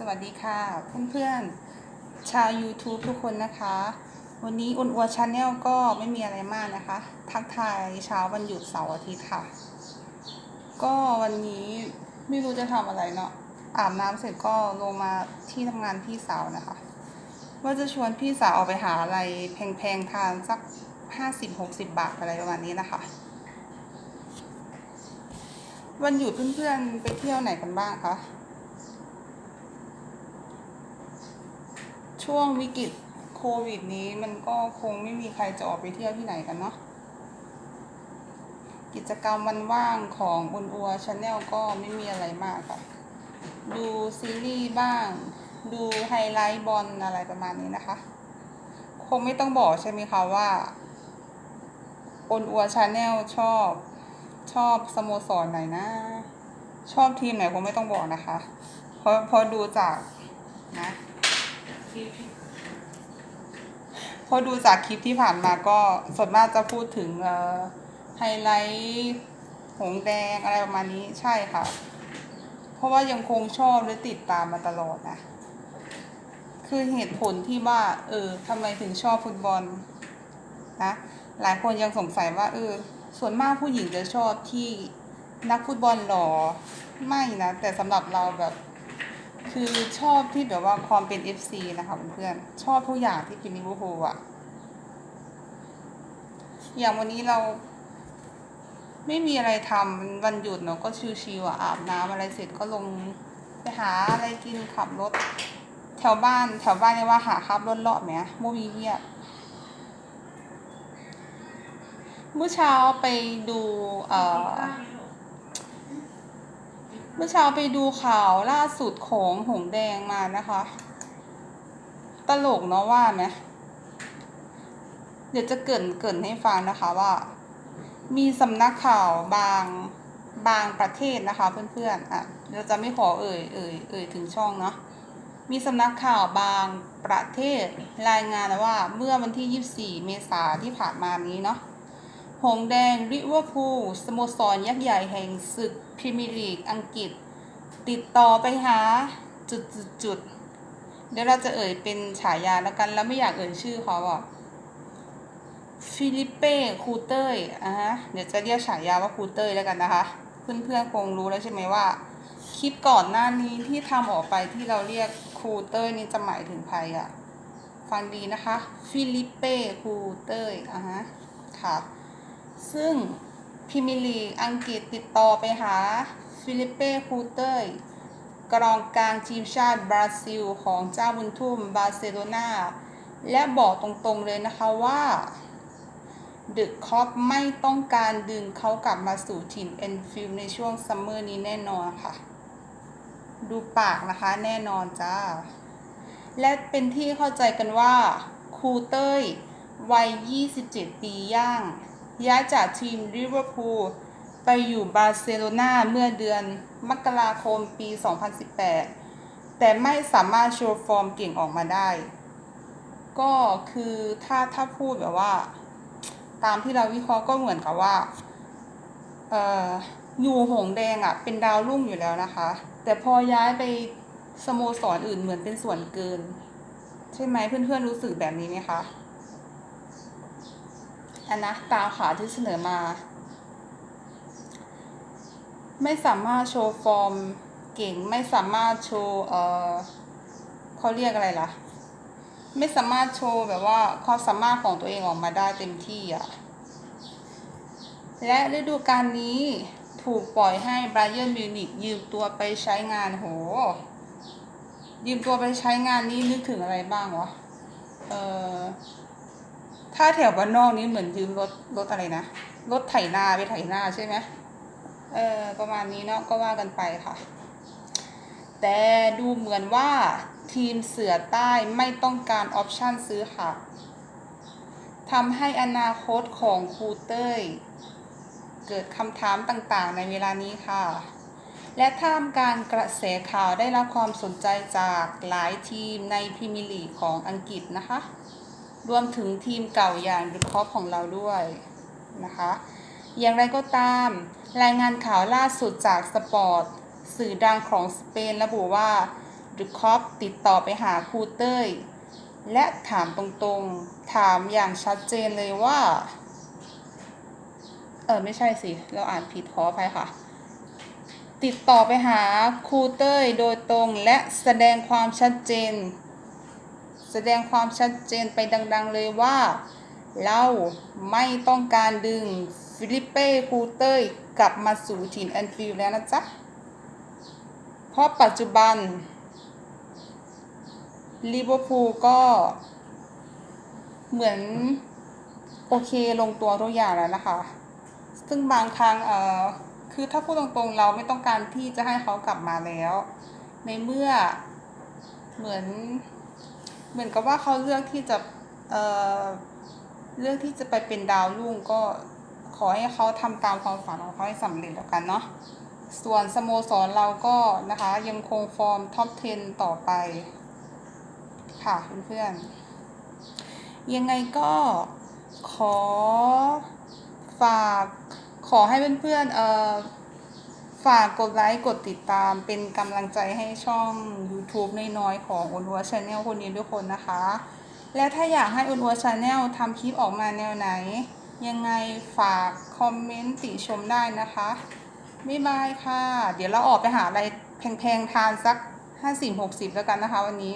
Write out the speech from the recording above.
สวัสดีค่ะ เพื่อนๆ ชาว YouTube ทุกคนนะคะ วันนี้อุ่นอัวชาแนลก็ไม่มีอะไรมากนะคะ ทักทายเช้าวันหยุดเสาร์อาทิตย์ค่ะ ก็วันนี้ไม่รู้จะทำอะไรเนาะอาบน้ำเสร็จก็ลงมาที่ทำงานพี่สาวนะคะ ว่าจะชวนพี่สาวออกไปหาอะไรแพงๆทานสักห้าสิบหกสิบบาทอะไรประมาณนี้นะคะ วันหยุดเพื่อนๆ ไปเที่ยวไหนกันบ้างคะ ช่วงวิกฤตโควิดนี้มันก็คงไม่มีใครจะออกไปเที่ยวที่ไหนกันเนาะกิจกรรมวันว่างของอุนอัวชาแนลก็ไม่มีอะไรมากค่ะ ดูซีรีส์บ้าง ดูไฮไลท์บอลอะไรประมาณนี้นะคะ คงไม่ต้องบอกใช่ไหมคะว่าอุนอัวชาแนลชอบชอบสโมสรไหนนะ ชอบทีมไหนคงไม่ต้องบอกนะคะ เพราะพราะดูจากนะ พอดูจากคลิปที่ผ่านมาก็ส่วนมากจะพูดถึงไฮไลท์หงแดงอะไรประมาณนี้ใช่ค่ะ เพราะว่ายังคงชอบและติดตามมาตลอดนะ คือเหตุผลที่ว่า เออทำไมถึงชอบฟุตบอลนะหลายคนยังสงสัยว่าเออส่วนมากผู้หญิงจะชอบที่นักฟุตบอลหล่อไม่นะ แต่สำหรับเราแบบ คือชอบที่แบบว่าความเป็น FC นะคะเพื่อนๆชอบทุกอย่างที่เป็นลิเวอร์พูลอะอย่างวันนี้เรา ไม่มีอะไรทำวันหยุดเนาะก็ชิวๆอะอาบน้ำอะไรเสร็จก็ลงไปหาอะไรกินขับรถ แถวบ้านแถวบ้านเรียกว่าหาขับรถเลาะไหมโมวีเงียบเมื่อเช้าไปดู เอ่อ เมื่อเช้าไปดูข่าวล่าสุดของหงแดงมานะคะ ตลกเนาะว่าไหมเดี๋ยวจะเกินเกินให้ฟังนะคะว่า มีสำนักข่าวบางบางประเทศนะคะ เพื่อนๆอะเราจะไม่ขอเอ่ยเอ่ยเอ่ยถึงช่องเนาะมีสำนักข่าวบางประเทศรายงานว่าเมื่อวันที่ 24 เมษาที่ผ่านมานี้เนาะหงแดงริเวอร์พูลสโมสรยักษ์ใหญ่แห่งศึก พรีเมียร์ลีกอังกฤษ ติดต่อไปหาจุดจุดจุดเดี๋ยวเราจะเอ่ยเป็นฉายาแล้วกัน แล้วไม่อยากเอ่ยชื่อเขาอะฟิลิปเป้คูเตยอะฮะเดี๋ยวจะเรียกฉายาว่าคูเตยแล้วกันนะคะ เพื่อนๆคงรู้แล้วใช่ไหมว่า คลิปก่อนหน้านี้ที่ทำออกไปที่เราเรียกคูเตยนี่จะหมายถึงใครอะฟังดีนะคะ ฟิลิปเป้คูเตยอะฮะค่ะ ซึ่ง พรีเมียร์ลีอังกฤษติดต่อไปหา ฟิลิปเป้คูเตอร์กรองกลางทีมชาติบราซิล ของเจ้าบุญทุ่มบาร์เซโลนาและบอกตรงๆเลยนะคะว่า ดึกคอปไม่ต้องการดึงเขากลับมาสู่ถิ่นเอนฟิลในช่วงซัมเมอร์นี้แน่นอนค่ะ ดูปากนะคะแน่นอนจ้า และเป็นที่เข้าใจกันว่า คูเต้ยวัย 27 ปีย่าง ย้ายจากทีมลิเวอร์พูลไปอยู่บาร์เซโลนาเมื่อเดือนมกราคมปี 2018 แต่ไม่สามารถโชว์ฟอร์มเก่งออกมาได้ ก็คือถ้าถ้าพูดแบบว่า ตามที่เราวิเคราะห์ก็เหมือนกับว่าเอ่ออยู่หงแดงอะ่ะ เป็นดาวรุ่งอยู่แล้วนะคะ แต่พอย้ายไปสโมสรออื่นเหมือนเป็นส่วนเกิน ใช่ไหมเพื่อนๆรู้สึกแบบนี้ไหมคะ อันนะตามขาที่เสนอมา ไม่สามารถโชว์ฟอร์มเก่งไม่สามารถโชว์เออเขาเรียกอะไรล่ะ ไม่สามารถโชว์แบบว่าความสามารถของตัวเองออกมาได้เต็มที่อะและฤดูกาลนี้ถูกปล่อยให้ไบรอันมิวนิกยืมตัวไปใช้งานโห ยืมตัวไปใช้งานนี่นึกถึงอะไรบ้างวะ เออ ถ้าแถวบ้านนอกนี้เหมือนยืมรถรถอะไรนะ รถไถนาไปไถนาใช่ไหมเออประมาณนี้เนาะก็ว่ากันไปค่ะ แต่ดูเหมือนว่าทีมเสือใต้ไม่ต้องการออปชั่นซื้อค่ะทำให้อนาคตของครูเต้ย เกิดคำถามต่างๆ ในเวลานี้ค่ะ และท่ามกลารกระแสข่าวได้รับความสนใจจากหลายทีมในพรีเมียร์ลีกของอังกฤษนะคะ รวมถึงทีมเก่าอย่างดูคอปของเราด้วยนะคะ อย่างไรก็ตาม รายงานข่าวล่าสุดจากสปอร์ต สื่อดังของสเปนระบุว่าหรือคอปติดต่อไปหาครูเต้ย และถามตรงๆ ถามอย่างชัดเจนเลยว่า เออไม่ใช่สิ เราอ่านผิดขออภัยค่ะติดต่อไปหาครูเต้ยโดยตรงและแสดงความชัดเจน แสดงความชัดเจนไปดังๆเลยว่า เราไม่ต้องการดึงฟิลิปเป้ครูเต้ยกลับมาสู่ถิ่นแอนฟิลแล้วนะจ๊ะ เพราะปัจจุบันลิเวอร์พูลก็เหมือนโอเคลงตัวทุกอย่างแล้วนะคะ ซึ่งบางครั้งเอ่อคือถ้าพูดตรงๆเราไม่ต้องการที่จะให้เขากลับมาแล้ว ในเมื่อเหมือน เหมือนกับว่าเขาเลือกที่จะเอ่อเลือกที่จะไปเป็นดาวรุ่งก็ขอให้เขาทำตามความฝันของเขาให้สำเร็จแล้วกันเนาะส่วนสโมสรเราก็นะคะยังคงฟอร์มท็อป 10 ต่อไป ค่ะเพื่อนๆยังไงก็ขอฝากขอให้เพื่อนๆเอ่อ ฝากกดไลค์กดติดตามเป็นกำลังใจให้ช่อง YouTube น้อยๆของอุนวัวชาแนลคนนี้ทุกคนนะคะ และถ้าอยากให้อุนวัวชาแนลทำคลิปออกมาแนวไหน ยังไงฝากคอมเมนต์ติชมได้นะคะบ๊ายบายค่ะ เดี๋ยวเราออกไปหาอะไรแพงๆ ทานสัก 50-60 แล้วกันนะคะวันนี้